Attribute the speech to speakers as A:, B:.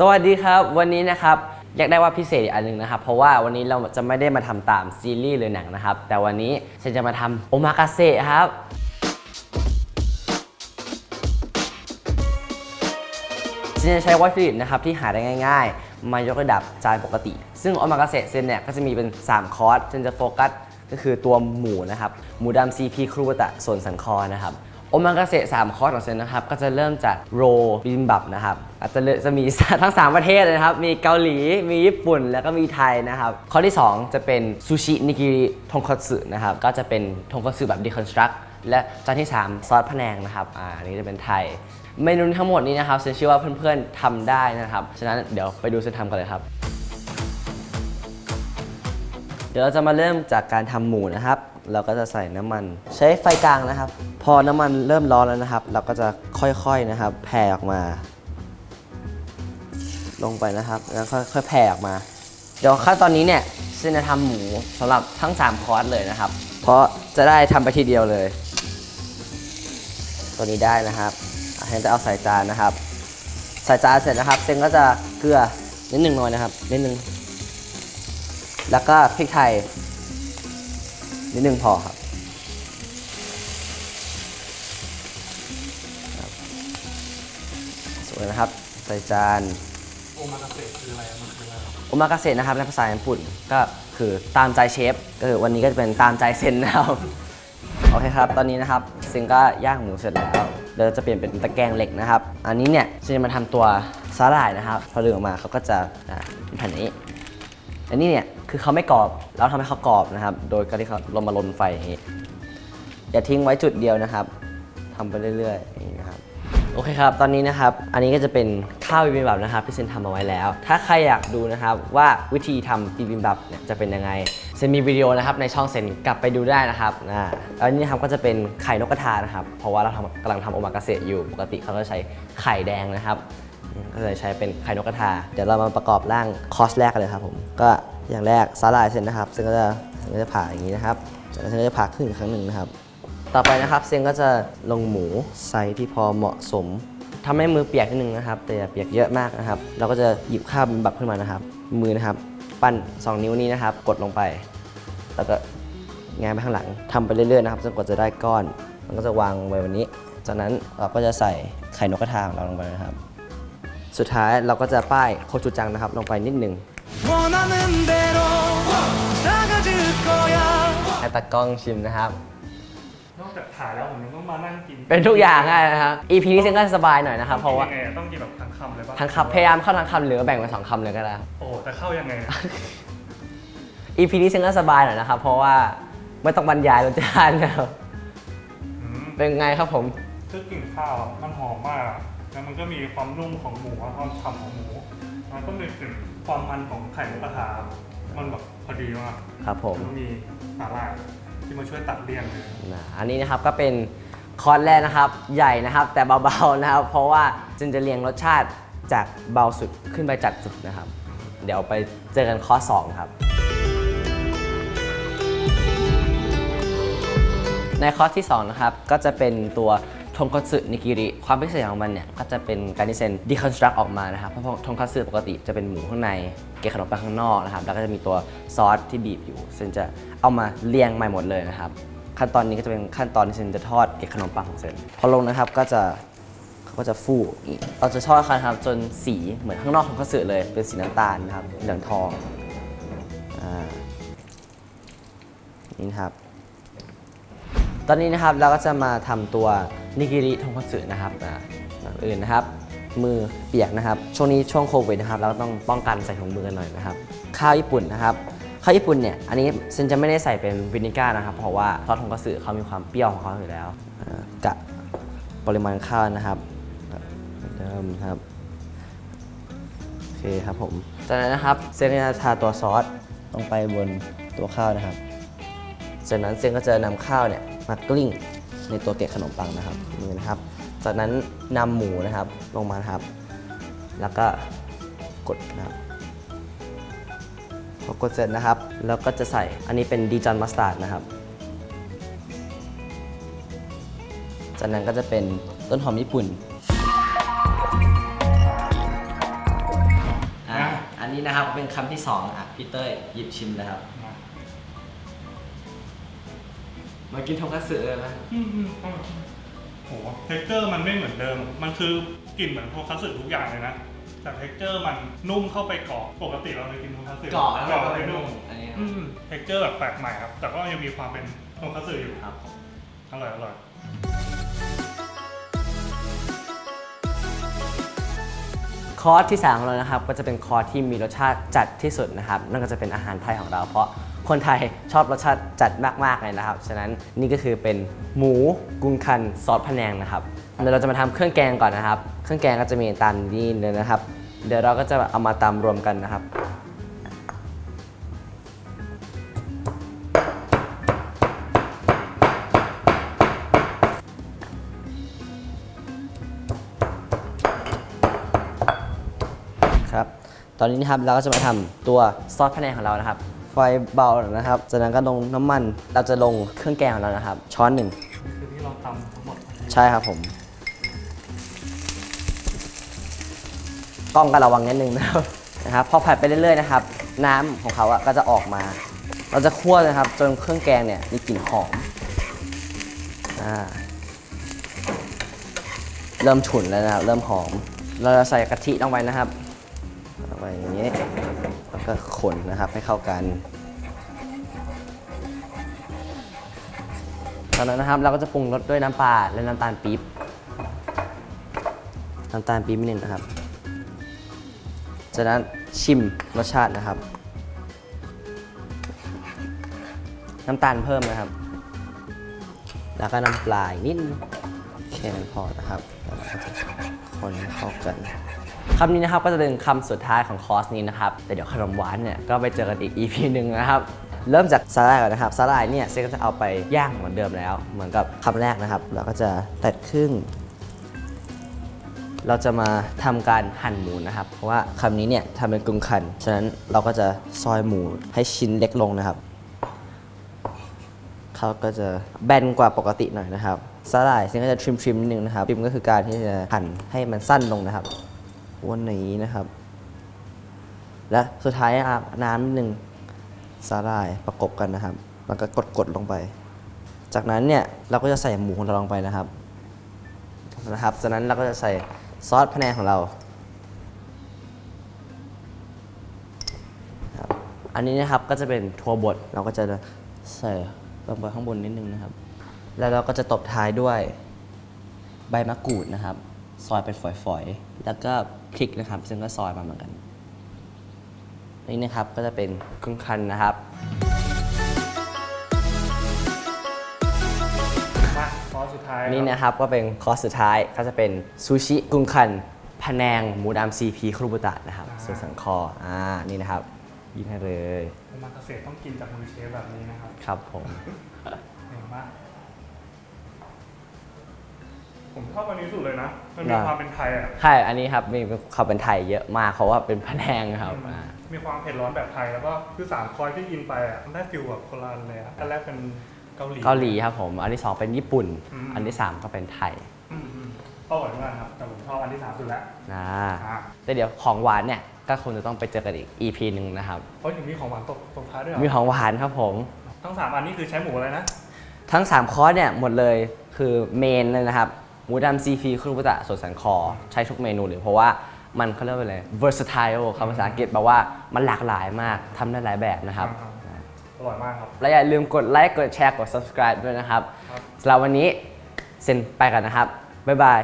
A: สวัสดีครับ วันนี้นะครับอยากได้ว่าพิเศษอีกอันหนึ่งนะครับ เพราะว่าวันนี้เราจะไม่ได้มาทำตามซีรีส์หรือหนังนะครับ แต่วันนี้ฉันจะมาทำโอมากาเสะครับ ฉันจะใช้วัตถุดิบนะครับที่หาได้ง่าย ๆ มายกระดับจานปกติ ซึ่งโอมากาเสะเซนเนี่ยก็จะมีเป็น 3 คอร์สฉันจะโฟกัสก็คือตัวหมูนะครับ หมูดำ CP ครูบะตะส่วนสันคอนะครับ โอมากาเสะ3คอร์สของเซนนะครับ ก็จะเริ่มจากโรบิมบับนะครับอาจจะจะมีทั้ง 3 ประเทศเลยนะครับ มีเกาหลี มีญี่ปุ่น แล้วก็มีไทยนะครับ ข้อที่ 2 จะเป็นซูชินิกิริทงคัตสึนะครับ ก็จะเป็นทงคัตสึแบบดีคอนสตรักและจานที่ 3 ซอสพะแนงนะครับ อ่าอันนี้จะเป็นไทย เมนูทั้งหมดนี้นะครับเซนเชื่อว่าเพื่อนๆทำได้นะครับ ฉะนั้นเดี๋ยวไปดูเซนทำกันเลยครับ เดี๋ยวเราจะมาเริ่มจากการทำหมูนะครับ เราก็จะใส่น้ำมัน ใช้ไฟกลางนะครับ พอน้ำมันเริ่มร้อนแล้วนะครับ เราก็จะค่อยๆนะครับ แผ่ออกมา ลงไปนะครับ แล้วค่อยๆแผ่ออกมา เดี๋ยวขั้นตอนนี้เนี่ยเซนจะทำหมูสำหรับทั้ง 3 คอร์สเลยนะครับ เพราะจะได้ทำไปทีเดียวเลย ตัวนี้ได้นะครับเซนจะเอาใส่จานนะครับ ใส่จานเสร็จนะครับ เซนก็จะเกลือนิดหนึ่งหน่อยนะครับนิดหนึ่ง แล้วก็พริกไทย นิดนึงพอครับ สวยนะครับ ใส่จาน
B: โอมากาเสะคืออะไรมันคืออะไร
A: โอมากาเสะนะครับในภาษาญี่ปุ่นก็คือตามใจเชฟก็คือวันนี้ก็จะเป็นตามใจเซนนะครับ โอเคครับ ตอนนี้นะครับเซนก็ย่างหมูเสร็จแล้วเดี๋ยวจะเปลี่ยนเป็นตะแกรงเหล็กนะครับ อันนี้เนี่ยเซนจะมาทำตัวสาหร่ายนะครับ พอดึงออกมาเขาก็จะอ่าเป็นแผ่นนี้ อันนี้เนี่ยคือเขาไม่กรอบเราทำให้เขากรอบนะครับ โดยการที่เขาลงมาลนไฟอย่างนี้อย่าทิ้งไว้จุดเดียวนะครับทำไปเรื่อยๆอย่างนี้นะครับโอเคครับ ตอนนี้นะครับ อันนี้ก็จะเป็นข้าวบิบิมบับนะครับที่เซนทำเอาไว้แล้ว ถ้าใครอยากดูนะครับว่าวิธีทำบิบิมบับเนี่ยจะเป็นยังไง เซนมีวิดีโอนะครับในช่องเซนกลับไปดูได้นะครับอ่าแล้วนี้ครับก็จะเป็นไข่นกกระทานะครับ เพราะว่าเราทำกำลังทำโอมากาเสะอยู่ ปกติเขาก็ใช้ไข่แดงนะครับ ก็เลยใช้เป็นไข่นกกระทา เดี๋ยวเรามาประกอบร่างคอร์สแรกกันเลยครับผม ก็อย่างแรกสาหร่ายเสร็จนะครับ ซึ่งก็จะก็จะผ่าอย่างนี้นะครับจากนั้นก็จะผ่าครึ่งอีกครั้งหนึ่งนะครับ ต่อไปนะครับเซนก็จะลงหมูไซส์ที่พอเหมาะสมทำให้มือเปียกนิดนึงนะครับ แต่อย่าเปียกเยอะมากนะครับ เราก็จะหยิบข้าวบิมบับขึ้นมานะครับ มือนะครับ ปั้น 2 นิ้วนี้นะครับ กดลงไป แล้วก็แงนไปข้างหลังทำไปเรื่อยๆนะครับจนกว่าจะได้ก้อน มันก็จะวางไว้วันนี้ จากนั้นเราก็จะใส่ไข่นกกระทาของเราลงไปนะครับ สุดท้ายเราก็จะป้ายโคจูจังนะครับ ลงไปนิดหนึ่งให้ตากล้องชิมนะครับ
B: นอกจากถ่ายแล้วผมยังต้องมานั่งกิน
A: เป็นทุกอย่างให้นะครับ EP นี้ซึ่งก็สบายหน่อยนะครับ เพราะว่า
B: ยังไงต้องกินแบบทั้งคำเลยป่ะ
A: ทั้งคำพยายามเข้าทั้งคำหรือแบ่งเป็นสองคำเลยก็ได้
B: โอ้แต่เข้ายังไงนะ
A: EP นี้ซึ่งก็สบายหน่อยนะครับ เพราะว่าไม่ต้องบรรยายรสชาติแล้วเป็นไงครับผม
B: คือกลิ่นข้าวมันหอมมาก แล้วมันก็มีความนุ่มของหมูอะความฉ่ำของหมูมันก็มีกลิ่นความมันของไข่นกกระทามันแบบพอดีมาก
A: ครับผม
B: แล้วมีสาหร่ายที่มาช่วยตัดเลี่ยนเลย
A: นะอันนี้นะครับก็เป็นคอร์สแรกนะครับ ใหญ่นะครับ แต่เบาๆนะครับ เพราะว่าจึงจะเรียงรสชาติจากเบาสุดขึ้นไปจัดสุดนะครับ เดี๋ยวไปเจอกันคอร์สสองครับ ในคอร์สที่2นะครับก็จะเป็นตัว ทงคัตสึนิกิริความพิเศษของมันเนี่ยก็จะเป็นการที่เซนดีคอนสตรักออกมานะครับเพราะทงคัตสึปกติจะเป็นหมูข้างในเกล็ดขนมปังข้างนอกนะครับแล้วก็จะมีตัวซอสที่บีบอยู่เซนจะเอามาเรียงใหม่หมดเลยนะครับขั้นตอนนี้ก็จะเป็นขั้นตอนที่เซนจะทอดเกล็ดขนมปังของเซนพอลงนะครับก็จะเขาก็จะฟูอีกเราจะทอดครับจนสีเหมือนข้างนอกของคัตสึเลยเป็นสีน้ำตาลนะครับเหลืองทองอ่านี่ครับตอนนี้นะครับเราก็จะมาทำตัว นิกิริทงคัตสึนะครับอ่าก่อนอื่นนะครับ มือเปียกนะครับ ช่วงนี้ช่วงโควิดนะครับ เราก็ต้องป้องกันใส่ถุงมือกันหน่อยนะครับ ข้าวญี่ปุ่นนะครับ ข้าวญี่ปุ่นเนี่ย อันนี้เซนจะไม่ได้ใส่เป็นวินิก้านะครับ เพราะว่าซอสทงคัตสึเขามีความเปรี้ยวของเขาอยู่แล้วอ่ากะปริมาณข้าวนะครับเดิมครับ โอเคครับผม จากนั้นนะครับ เซนจะทาตัวซอสลงไปบนตัวข้าวนะครับ จากนั้นเซนก็จะนำข้าวเนี่ยมากลิ้ง ในตัวเกล็ดขนมปังนะครับนี่นะครับ จากนั้นนำหมูนะครับลงมาครับ แล้วก็กดนะครับพอกดเสร็จนะครับ แล้วก็จะใส่อันนี้เป็นดีจอนมัสตาร์ดนะครับ จากนั้นก็จะเป็นต้นหอมญี่ปุ่นอันนี้นะครับเป็นคำที่สองอะพี่เต้ยหยิบชิมเลยครับ
B: มา
A: มากินทงคัตสึเลยไหม
B: อืมอืมอืมโหเท็กเจอร์มันไม่เหมือนเดิม มันคือกลิ่นเหมือนโทคัตสึทุกอย่างเลยนะ แต่เท็กเจอร์มันนุ่มเข้าไปเกาะปกติเราเคยกินโทคัตสึ
A: กรอบแล้ว
B: เกาะ
A: ก็
B: ไป
A: ไป
B: นุ่
A: นุ่
B: ม
A: มอันนี้
B: อืมเท็กเจอร์แบบแปลกใหม่ครับ แต่ก็ยังมีความเป็นโทคัตสึอยู่
A: ครับ
B: อร่อยอร่อย
A: คอร์สที่สามของเรานะครับก็จะเป็นคอร์สที่มีรสชาติจัดที่สุดนะครับ นั่นก็จะเป็นอาหารไทยของเราเพราะ คนไทยชอบรสชาติจัดมากๆเลยนะครับ ฉะนั้นนี่ก็คือเป็นหมูกุ้งคันซอสพะแนงนะครับ เดี๋ยวเราจะมาทำเครื่องแกงก่อนนะครับ เครื่องแกงก็จะมีตามนี้เลยนะครับ เดี๋ยวเราก็จะเอามาตำรวมกันนะครับครับ ตอนนี้นะครับเราก็จะมาทำตัวซอสพะแนงของเรานะครับ ไฟเบานะครับ จากนั้นก็ลงน้ำมัน เราจะลงเครื่องแกงของเรานะครับ ช้อนหนึ่ง
B: คือที่เราทำทั้งหมด
A: ใช่ครับผมกล้องก็ระวังนิดนึงนะครับนะครับ พอผัดไปเรื่อยๆนะครับ น้ำของเขาอะก็จะออกมา เราจะคั่วนะครับ จนเครื่องแกงเนี่ยมีกลิ่นหอมอ่าเริ่มฉุนแล้วนะครับ เริ่มหอม เราจะใส่กะทิลงไปนะครับลงไปอย่างนี้แล้ว ก็คนนะครับให้เข้ากันตอนนั้นนะครับเราก็จะปรุงรสด้วยน้ำปลาและน้ำตาลปี๊บน้ำตาลปี๊บนิดนึงนะครับ จากนั้นชิมรสชาตินะครับ น้ำตาลเพิ่มนะครับ แล้วก็น้ำปลาอีกนิดแค่นั้นพอนะครับแล้วก็จะคนเข้ากันำนี้นะครับก็จะเป็นคำสุดท้ายของคอร์สนี้นะครับ แต่เดี๋ยวขนมหวานเนี่ยก็ไปเจอกันอีก EP หนึ่งนะครับ เริ่มจากสาหร่ายก่อนนะครับสาหร่ายเนี่ยเซก็จะเอาไปย่างเหมือนเดิมแล้ว เหมือนกับคำแรกนะครับ เราก็จะตัดครึ่ง เราจะมาทำการหั่นหมูนะครับ เพราะว่าคำนี้เนี่ยทำเป็นกึ่งคัน ฉะนั้นเราก็จะซอยหมูให้ชิ้นเล็กลงนะครับเขาก็จะแบนกว่าปกติหน่อยนะครับสาหร่ายซึ่งก็จะทริมทริมนิดนึงนะครับทริมก็คือการที่จะหั่นให้มันสั้นลงนะครับ วนอย่างนี้นะครับ และสุดท้ายนะครับน้ำนิดนึงสาหร่ายประกบกันนะครับ แล้วก็กดๆลงไป จากนั้นเนี่ยเราก็จะใส่หมูของเราลงไปนะครับนะครับจากนั้นเราก็จะใส่ซอสพะแนงของเรา อันนี้นะครับก็จะเป็นทัวบดเราก็จะใส่ลงไปข้างบนนิดนึงนะครับ แล้วเราก็จะตบท้ายด้วยใบมะกรูดนะครับ ซอยเป็นฝอยๆ แล้วก็พริกนะครับ ซึ่งก็ซอยมาเหมือนกัน นี่นะครับก็จะเป็นครึ่งคันนะครับ
B: มาคอร์สสุดท้าย
A: นี่นะครับก็เป็นคอร์สสุดท้ายก็จะเป็นซูชิกุ้งคันพะแนงหมูดำซีพีครูบุตะนะครับส่วนสันคออ่านี่นะครับยินให้เลย
B: ผมมาเกษตรต้องกินจากมือเชฟแบบนี้นะครับ
A: ครับผม
B: เห็นมาก ผมชอบอันนี้สุดเลยนะ มันมีความเป็นไทยอะ
A: ใช่ อันนี้ครับมีความเป็นไทยเยอะมากเพราะว่าเป็นพะแนงครับอ่า
B: มีความเผ็ดร้อนแบบไทยแล้วก็คือสามคอยที่กินไปอะมันได้ฟิลแบบโคนละอันเลยอะอันแรกเป็นเกาหลี
A: เกาหลีครับผม อันที่สองเป็นญี่ปุ่น
B: อืม
A: อันที่สามก็เป็นไทย
B: อืมอืมอร่อยมากครับ แต่ผมชอบอันที่สามสุดแล้ว
A: นะ
B: อ่า
A: แต่เดี๋ยวของหวานเนี่ย ก็คงจะต้องไปเจอกันอีก EP หนึ่งนะครับ
B: เพราะถึงมีของหวานตกตกท้ายด้วยเหร
A: มี
B: อ
A: ของหวานครับผม
B: ทั้งสามอันนี้คือใช้หมูอะไรนะ
A: ทั้ง 3 คอร์สเนี่ยหมดเลยคือเมนเลยนะครับ หมูดำซีพีครูบุตะสดสันคอ ใช้ทุกเมนูเลยเพราะว่ามันเขาเรียกว่าอะไร versatile คำภาษาอังกฤษแปลว่ามันหลากหลายมากทำได้หลายแบบนะครับ
B: อ่าอร่อยมากครับ
A: และอย่าลืมกดไลค์กดแชร์กด subscribe ด้วยนะครับ
B: ครับ
A: สำหรับวันนี้เซ็นไปกันนะครับ บ๊ายบาย